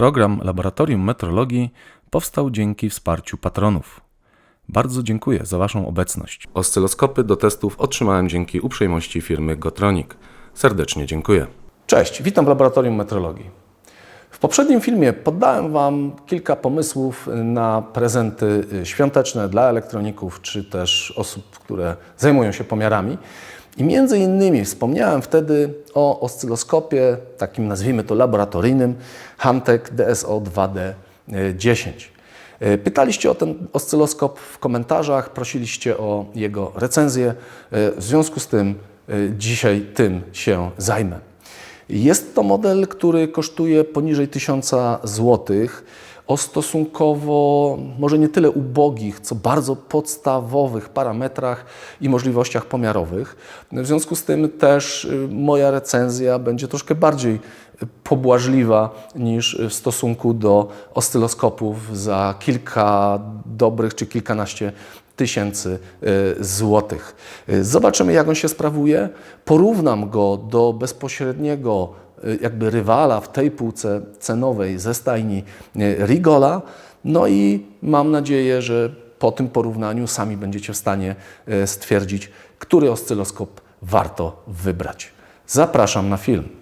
Program Laboratorium Metrologii powstał dzięki wsparciu patronów. Bardzo dziękuję za Waszą obecność. Oscyloskopy do testów otrzymałem dzięki uprzejmości firmy Gotronic. Serdecznie dziękuję. Cześć, witam w Laboratorium Metrologii. W poprzednim filmie poddałem Wam kilka pomysłów na prezenty świąteczne dla elektroników czy też osób, które zajmują się pomiarami. I między innymi wspomniałem wtedy o oscyloskopie, takim nazwijmy to laboratoryjnym, Hantek DSO 2D10. Pytaliście o ten oscyloskop w komentarzach, prosiliście o jego recenzję. W związku z tym dzisiaj tym się zajmę. Jest to model, który kosztuje poniżej 1000 zł o stosunkowo może nie tyle ubogich, co bardzo podstawowych parametrach i możliwościach pomiarowych. W związku z tym też y, moja recenzja będzie troszkę bardziej pobłażliwa niż w stosunku do oscyloskopów za kilka dobrych czy kilkanaście tysięcy y, złotych. Y, zobaczymy, jak on się sprawuje. Porównam go do bezpośredniego y, jakby rywala w tej półce cenowej ze stajni Rigola. No i mam nadzieję, że po tym porównaniu sami będziecie w stanie stwierdzić, który oscyloskop warto wybrać. Zapraszam na film.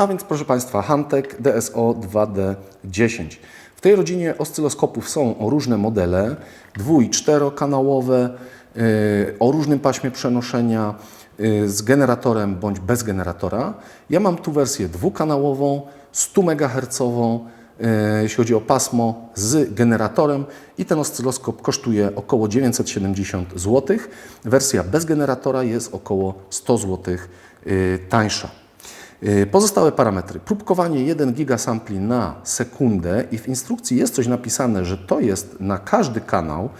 A więc proszę Państwa, Hantek DSO 2D10. W tej rodzinie oscyloskopów są różne modele, dwu- i czterokanałowe, yy, o różnym paśmie przenoszenia, yy, z generatorem bądź bez generatora. Ja mam tu wersję dwukanałową, 100 MHz, yy, jeśli chodzi o pasmo, z generatorem i ten oscyloskop kosztuje około 970 zł. Wersja bez generatora jest około 100 zł tańsza. Y, Pozostałe parametry. Próbkowanie 1 gigasampli na sekundę i w instrukcji jest coś napisane, że to jest na każdy kanał,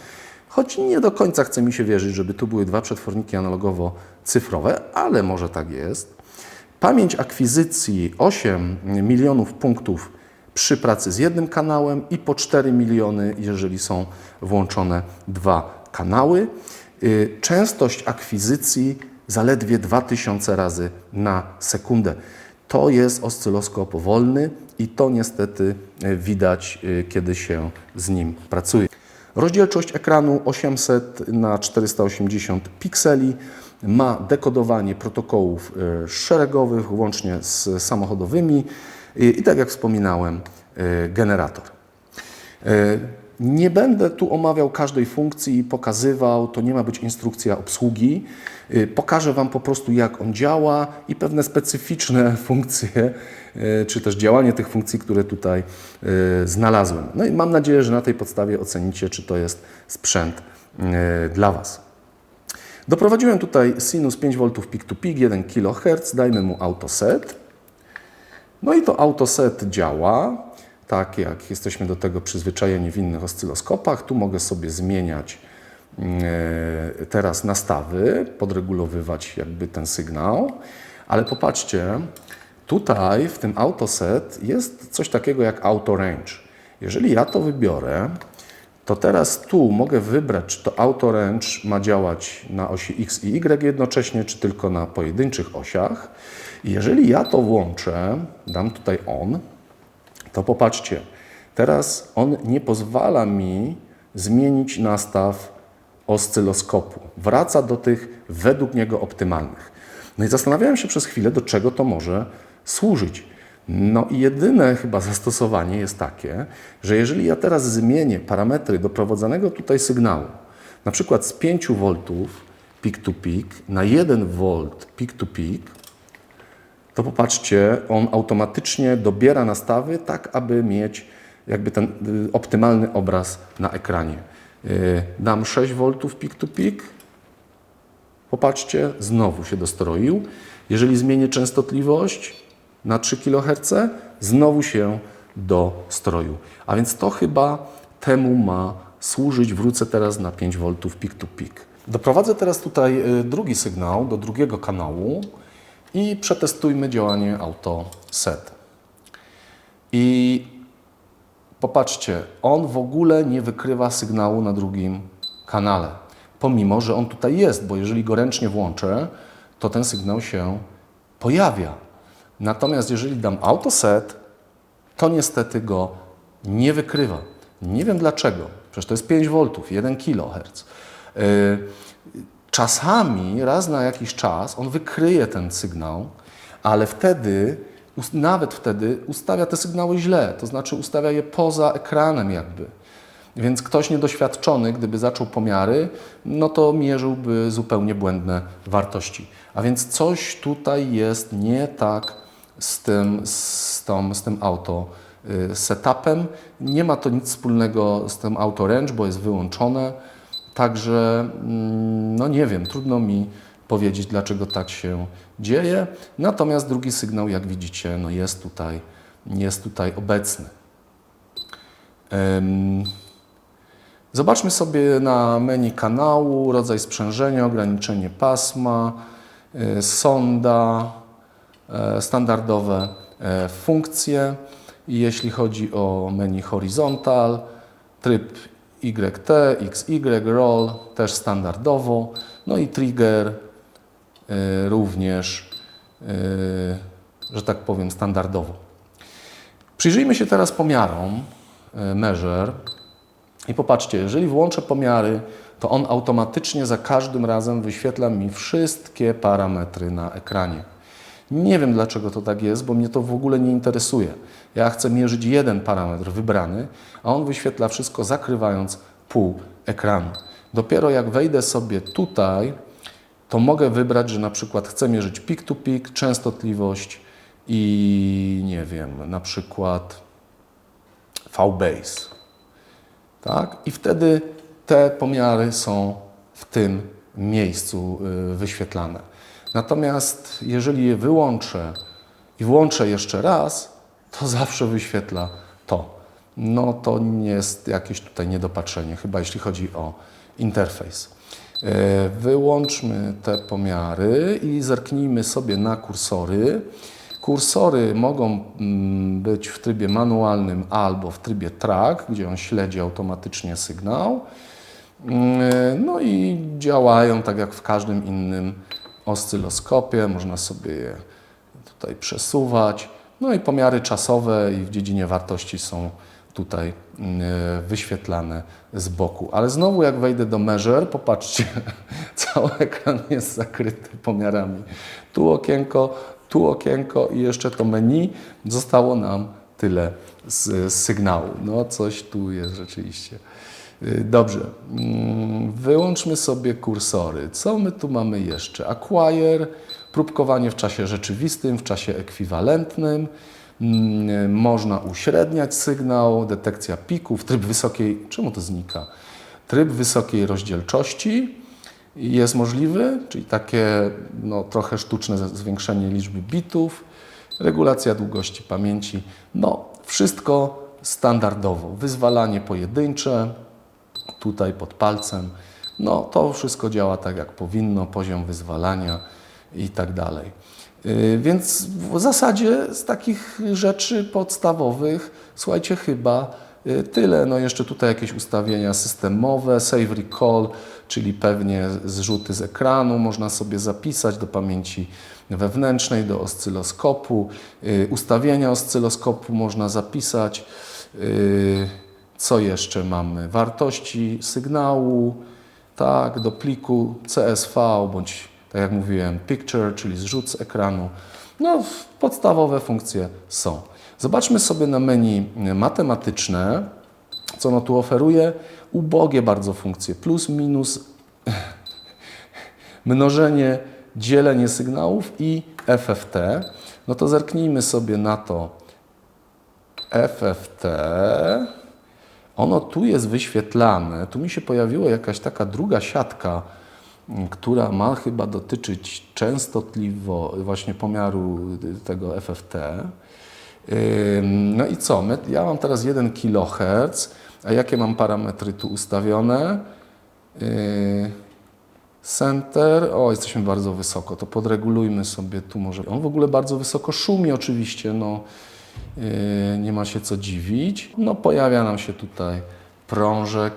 choć nie do końca chce mi się wierzyć, żeby tu były dwa przetworniki analogowo-cyfrowe, ale może tak jest. Pamięć akwizycji 8 milionów punktów przy pracy z jednym kanałem i po 4 miliony, jeżeli są włączone dwa kanały. Y, Częstość akwizycji zaledwie 2000 razy na sekundę. To jest oscyloskop wolny i to niestety e, widać, e, kiedy się z nim pracuje. Rozdzielczość ekranu 800 na 480 pikseli. Ma dekodowanie protokołów e, szeregowych, łącznie z samochodowymi i, tak jak wspominałem, generator. Nie będę tu omawiał każdej funkcji i pokazywał, to nie ma być instrukcja obsługi. Y, pokażę Wam po prostu, jak on działa i pewne specyficzne funkcje, y, czy też działanie tych funkcji, które tutaj y, znalazłem. No i mam nadzieję, że na tej podstawie ocenicie, czy to jest sprzęt dla Was. Doprowadziłem tutaj sinus 5 V peak to peak, 1 kHz, dajmy mu autoset. No i to autoset działa tak jak jesteśmy do tego przyzwyczajeni w innych oscyloskopach. Tu mogę sobie zmieniać e, teraz nastawy, podregulowywać jakby ten sygnał, ale popatrzcie, tutaj w tym autoset jest coś takiego jak auto range. Jeżeli ja to wybiorę, to teraz tu mogę wybrać, czy to auto range ma działać na osi X i Y jednocześnie, czy tylko na pojedynczych osiach. I jeżeli ja to włączę, dam tutaj on, to popatrzcie, teraz on nie pozwala mi zmienić nastaw oscyloskopu. Wraca do tych według niego optymalnych. No i zastanawiałem się przez chwilę, do czego to może służyć. No i jedyne chyba zastosowanie jest takie, że jeżeli ja teraz zmienię parametry doprowadzanego tutaj sygnału, na przykład z 5 V peak to peak na 1 V peak to peak, to popatrzcie, on automatycznie dobiera nastawy tak, aby mieć jakby ten y, optymalny obraz na ekranie. Y, Dam 6 V pik to pik. Popatrzcie, znowu się dostroił. Jeżeli zmienię częstotliwość na 3 kHz, znowu się dostroił. A więc to chyba temu ma służyć. Wrócę teraz na 5 V pik to pik. Doprowadzę teraz tutaj y, drugi sygnał do drugiego kanału i przetestujmy działanie auto set. I popatrzcie, on w ogóle nie wykrywa sygnału na drugim kanale. Pomimo, że on tutaj jest, bo jeżeli go ręcznie włączę, to ten sygnał się pojawia. Natomiast jeżeli dam autoset, to niestety go nie wykrywa. Nie wiem dlaczego. Przecież to jest 5 V, 1 kHz. Yy, Czasami, raz na jakiś czas, on wykryje ten sygnał, ale wtedy, nawet wtedy, ustawia te sygnały źle, to znaczy ustawia je poza ekranem, jakby. Więc ktoś niedoświadczony, gdyby zaczął pomiary, no to mierzyłby zupełnie błędne wartości. A więc coś tutaj jest nie tak z tym, z tą, z tym auto y, setupem. Nie ma to nic wspólnego z tym auto range, bo jest wyłączone. Także, mm, no nie wiem, trudno mi powiedzieć, dlaczego tak się dzieje. Natomiast drugi sygnał, jak widzicie, no jest tutaj, jest tutaj obecny. Zobaczmy sobie na menu kanału, rodzaj sprzężenia, ograniczenie pasma, y, sonda, e, standardowe e, funkcje. Jeśli chodzi o menu horizontal, tryb YT, XY, roll też standardowo, no i trigger y, również, y, że tak powiem, standardowo. Przyjrzyjmy się teraz pomiarom y, measure i popatrzcie, jeżeli włączę pomiary, to on automatycznie za każdym razem wyświetla mi wszystkie parametry na ekranie. Nie wiem dlaczego to tak jest, bo mnie to w ogóle nie interesuje. Ja chcę mierzyć jeden parametr wybrany, a on wyświetla wszystko zakrywając pół ekranu. Dopiero jak wejdę sobie tutaj, to mogę wybrać, że na przykład chcę mierzyć peak to peak, częstotliwość i nie wiem, na przykład V-base. Tak? I wtedy te pomiary są w tym miejscu y, wyświetlane. Natomiast jeżeli je wyłączę i włączę jeszcze raz, to zawsze wyświetla to. No to nie jest jakieś tutaj niedopatrzenie, chyba jeśli chodzi o interfejs. Y, Wyłączmy te pomiary i zerknijmy sobie na kursory. Kursory mogą mm, być w trybie manualnym albo w trybie track, gdzie on śledzi automatycznie sygnał. Mm, No i działają tak jak w każdym innym oscyloskopie. Można sobie je tutaj przesuwać. No i pomiary czasowe i w dziedzinie wartości są tutaj mm, wyświetlane z boku. Ale znowu jak wejdę do measure, popatrzcie, cały ekran jest zakryty pomiarami. Tu okienko, tu okienko i jeszcze to menu. Zostało nam tyle z, z sygnału. No coś tu jest rzeczywiście. Y, Dobrze, Mm, wyłączmy sobie kursory. Co my tu mamy jeszcze? Acquire, próbkowanie w czasie rzeczywistym, w czasie ekwiwalentnym. Mm, Można uśredniać sygnał, detekcja pików, tryb wysokiej. Czemu to znika? Tryb wysokiej rozdzielczości jest możliwy, czyli takie no, trochę sztuczne zwiększenie liczby bitów, regulacja długości pamięci. No, wszystko standardowo. Wyzwalanie pojedyncze, tutaj pod palcem. No, to wszystko działa tak, jak powinno, poziom wyzwalania i tak dalej. Yy, Więc w zasadzie z takich rzeczy podstawowych, słuchajcie, chyba yy, tyle. No jeszcze tutaj jakieś ustawienia systemowe, save recall, czyli pewnie zrzuty z ekranu można sobie zapisać do pamięci wewnętrznej, do oscyloskopu. Yy, Ustawienia oscyloskopu można zapisać. Co jeszcze mamy? Wartości sygnału, tak, do pliku CSV bądź, tak jak mówiłem, picture, czyli zrzut z ekranu. No, podstawowe funkcje są. Zobaczmy sobie na menu matematyczne, co ono tu oferuje. Ubogie bardzo funkcje, plus, minus, mnożenie, dzielenie sygnałów i FFT. No to zerknijmy sobie na to, FFT. Ono tu jest wyświetlane. Tu mi się pojawiła jakaś taka druga siatka, m, która ma chyba dotyczyć częstotliwo właśnie pomiaru y, tego FFT. No i co? Ja mam teraz 1 kHz, a jakie mam parametry tu ustawione? Yy, Center, o jesteśmy bardzo wysoko, to podregulujmy sobie tu może. On w ogóle bardzo wysoko szumi oczywiście, no nie ma się co dziwić. No pojawia nam się tutaj prążek,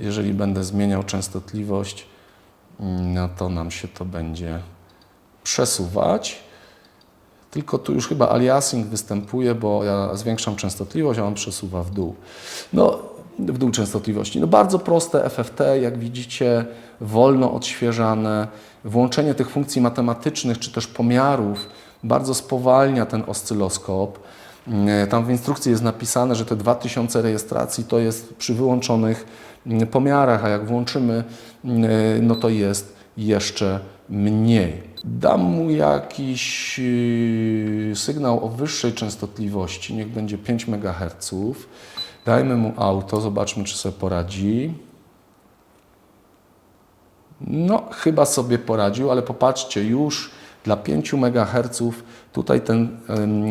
jeżeli będę zmieniał częstotliwość, no to nam się to będzie przesuwać. Tylko tu już chyba aliasing występuje, bo ja zwiększam częstotliwość, a on przesuwa w dół. No, w dół częstotliwości. No bardzo proste FFT, jak widzicie, wolno odświeżane. Włączenie tych funkcji matematycznych czy też pomiarów bardzo spowalnia ten oscyloskop. Mm, Tam w instrukcji jest napisane, że te 2000 rejestracji to jest przy wyłączonych mm, pomiarach, a jak włączymy, mm, no to jest jeszcze mniej. Dam mu jakiś yy, sygnał o wyższej częstotliwości, niech będzie 5 MHz. Dajmy mu auto, zobaczmy, czy sobie poradzi. No, chyba sobie poradził, ale popatrzcie, już dla 5 MHz tutaj ten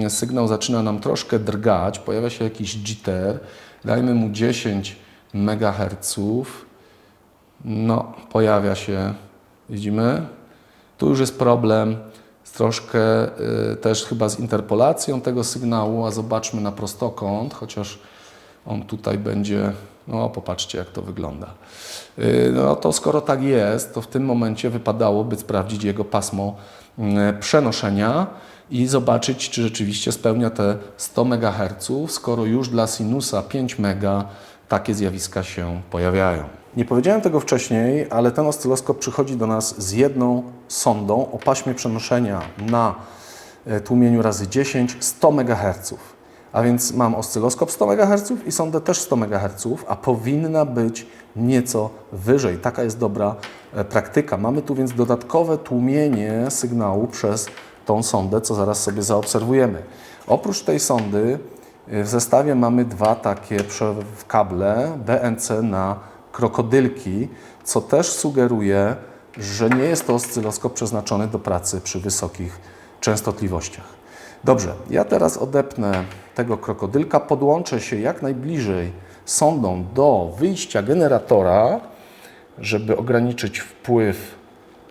sygnał zaczyna nam troszkę drgać, pojawia się jakiś jitter. Dajmy mu 10 MHz. No, pojawia się, widzimy? Tu już jest problem z troszkę y, też chyba z interpolacją tego sygnału, a zobaczmy na prostokąt, chociaż on tutaj będzie, no popatrzcie jak to wygląda. Y, No to skoro tak jest, to w tym momencie wypadałoby sprawdzić jego pasmo y, przenoszenia i zobaczyć, czy rzeczywiście spełnia te 100 MHz, skoro już dla sinusa 5 MHz takie zjawiska się pojawiają. Nie powiedziałem tego wcześniej, ale ten oscyloskop przychodzi do nas z jedną sondą o paśmie przenoszenia na e, tłumieniu razy 10 100 MHz. A więc mam oscyloskop 100 MHz i sondę też 100 MHz, a powinna być nieco wyżej. Taka jest dobra e, praktyka. Mamy tu więc dodatkowe tłumienie sygnału przez tą sondę, co zaraz sobie zaobserwujemy. Oprócz tej sondy y, w zestawie mamy dwa takie kable BNC na krokodylki, co też sugeruje, że nie jest to oscyloskop przeznaczony do pracy przy wysokich częstotliwościach. Dobrze, ja teraz odepnę tego krokodylka, podłączę się jak najbliżej sondą do wyjścia generatora, żeby ograniczyć wpływ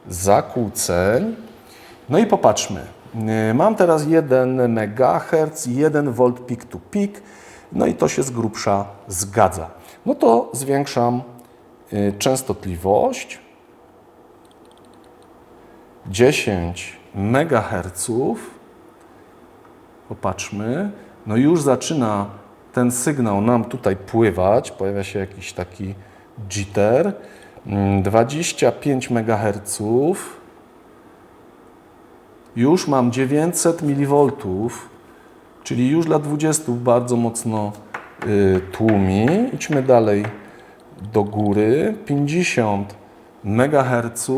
zakłóceń. No i popatrzmy. Yy, Mam teraz 1 MHz, 1 V peak to peak, no i to się z grubsza zgadza. No to zwiększam yy, częstotliwość 10 MHz. Popatrzmy. No już zaczyna ten sygnał nam tutaj pływać. Pojawia się jakiś taki jitter. Mm, 25 MHz. Już mam 900 mV, czyli już dla 20 bardzo mocno y, tłumi. Idźmy dalej do góry. 50 MHz.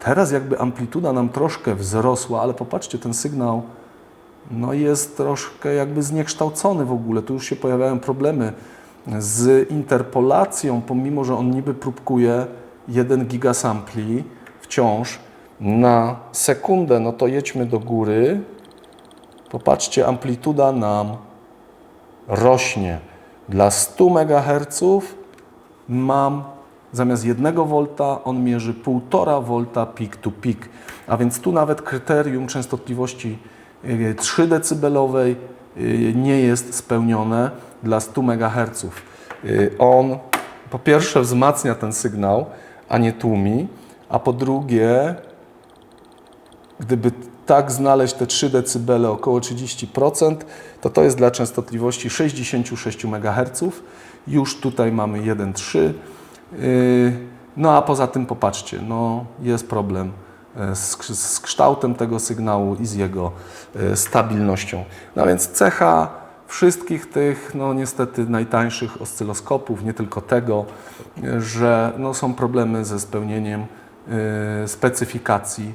Teraz jakby amplituda nam troszkę wzrosła, ale popatrzcie, ten sygnał no jest troszkę jakby zniekształcony w ogóle. Tu już się pojawiają problemy z interpolacją, pomimo że on niby próbkuje 1 gigasampli wciąż na sekundę, no to jedźmy do góry. Popatrzcie, amplituda nam rośnie. Dla 100 MHz mam zamiast 1 V on mierzy 1,5 V peak to peak. A więc tu nawet kryterium częstotliwości y, 3 decybelowej y, nie jest spełnione dla 100 MHz. Y, On po pierwsze wzmacnia ten sygnał, a nie tłumi, a po drugie gdyby tak znaleźć te 3 dB, około 30%, to to jest dla częstotliwości 66 MHz. Już tutaj mamy 1,3. Yy, No a poza tym popatrzcie, no jest problem e, z, z kształtem tego sygnału i z jego e, stabilnością. No więc cecha wszystkich tych, no niestety najtańszych oscyloskopów, nie tylko tego, e, że no, są problemy ze spełnieniem specyfikacji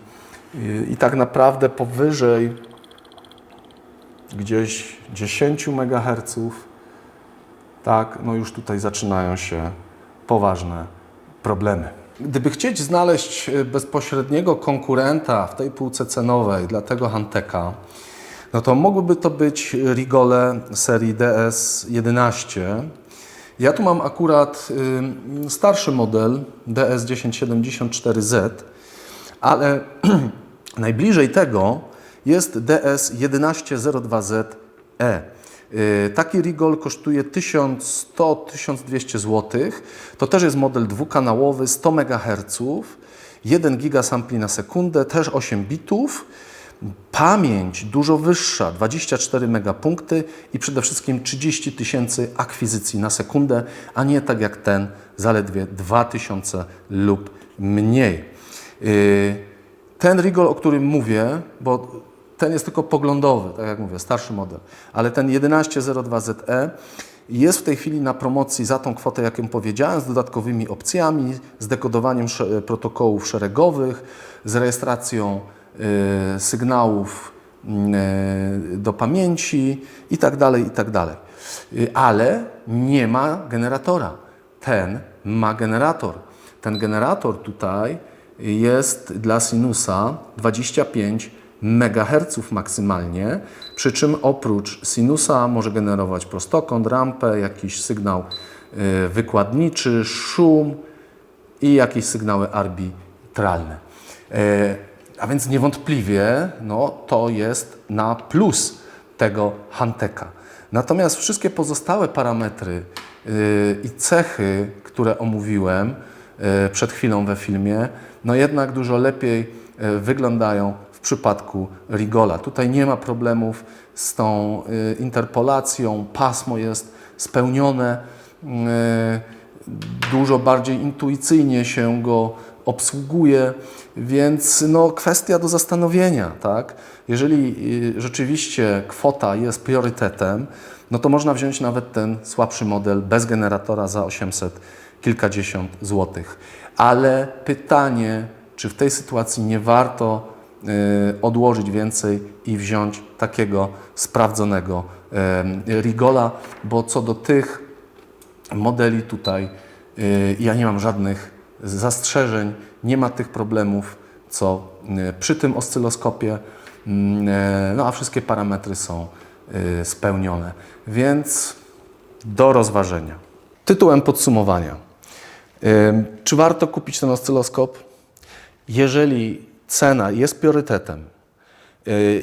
i tak naprawdę powyżej gdzieś 10 MHz. Tak, no już tutaj zaczynają się poważne problemy. Gdyby chcieć znaleźć e, bezpośredniego konkurenta w tej półce cenowej dla tego Hanteka, no to mogłyby to być Rigole serii DS11. Ja tu mam akurat starszy model DS1074Z, ale najbliżej tego jest DS1102ZE. Y, Taki Rigol kosztuje 1100-1200 zł. To też jest model dwukanałowy, 100 MHz, 1 giga sampli na sekundę, też 8 bitów. Pamięć dużo wyższa, 24 megapunkty i przede wszystkim 30 tysięcy akwizycji na sekundę, a nie tak jak ten, zaledwie 2000 lub mniej. Yy, Ten Rigol, o którym mówię, bo ten jest tylko poglądowy, tak jak mówię, starszy model, ale ten 1102ZE jest w tej chwili na promocji za tą kwotę, jaką powiedziałem, z dodatkowymi opcjami, z dekodowaniem sze- protokołów szeregowych, z rejestracją y, sygnałów y, do pamięci i dalej, i tak dalej. Y, Ale nie ma generatora. Ten ma generator. Ten generator tutaj jest dla Sinusa 25 MHz maksymalnie, przy czym oprócz Sinusa może generować prostokąt, rampę, jakiś sygnał y, wykładniczy, szum i jakieś sygnały arbitralne. E, A więc niewątpliwie no, to jest na plus tego Hanteka. Natomiast wszystkie pozostałe parametry y, i cechy, które omówiłem y, przed chwilą we filmie, no jednak dużo lepiej y, wyglądają w przypadku Rigola. Tutaj nie ma problemów z tą y, interpolacją, pasmo jest spełnione, y, dużo bardziej intuicyjnie się go obsługuje, więc no, kwestia do zastanowienia. Tak? Jeżeli y, rzeczywiście kwota jest priorytetem, no to można wziąć nawet ten słabszy model bez generatora za 800 kilkadziesiąt złotych. Ale pytanie, czy w tej sytuacji nie warto y, odłożyć więcej i wziąć takiego sprawdzonego y, Rigola, bo co do tych modeli tutaj ja nie mam żadnych zastrzeżeń, nie ma tych problemów, co y, przy tym oscyloskopie, mm, y, no a wszystkie parametry są y, spełnione. Więc do rozważenia. Tytułem podsumowania. Czy warto kupić ten oscyloskop? Jeżeli cena jest priorytetem,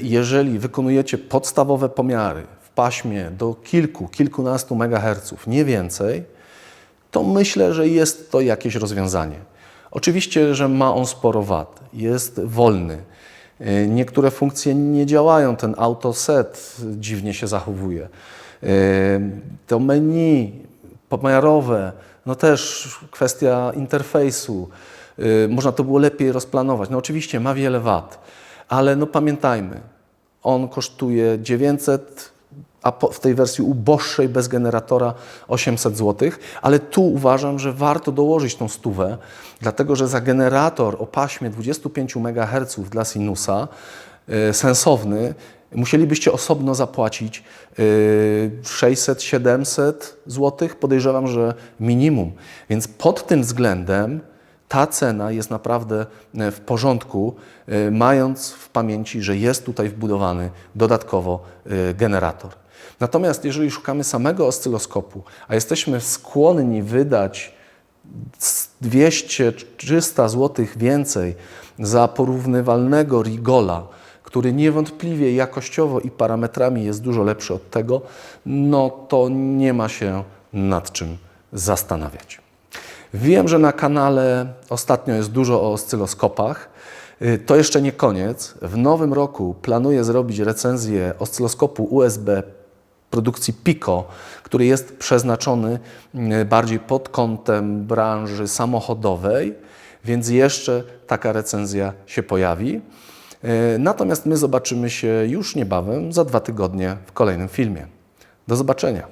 jeżeli wykonujecie podstawowe pomiary w paśmie do kilku, kilkunastu megaherców, nie więcej, to myślę, że jest to jakieś rozwiązanie. Oczywiście, że ma on sporo wad, jest wolny. Y, Niektóre funkcje nie działają, ten autoset dziwnie się zachowuje. Y, To menu pomiarowe, no też kwestia interfejsu. Y, Można to było lepiej rozplanować. No oczywiście ma wiele wad, ale no pamiętajmy, on kosztuje 900, a po, w tej wersji uboższej bez generatora 800 zł, ale tu uważam, że warto dołożyć tą stówę, dlatego że za generator o paśmie 25 MHz dla Sinusa y, sensowny musielibyście osobno zapłacić y, 600-700 zł, podejrzewam, że minimum. Więc pod tym względem ta cena jest naprawdę e, w porządku, e, mając w pamięci, że jest tutaj wbudowany dodatkowo e, generator. Natomiast jeżeli szukamy samego oscyloskopu, a jesteśmy skłonni wydać 200-300 zł więcej za porównywalnego Rigola, który niewątpliwie jakościowo i parametrami jest dużo lepszy od tego, no to nie ma się nad czym zastanawiać. Wiem, że na kanale ostatnio jest dużo o oscyloskopach. Y, To jeszcze nie koniec. W nowym roku planuję zrobić recenzję oscyloskopu USB produkcji Pico, który jest przeznaczony y, bardziej pod kątem branży samochodowej, więc jeszcze taka recenzja się pojawi. Y, Natomiast my zobaczymy się już niebawem, za dwa tygodnie w kolejnym filmie. Do zobaczenia.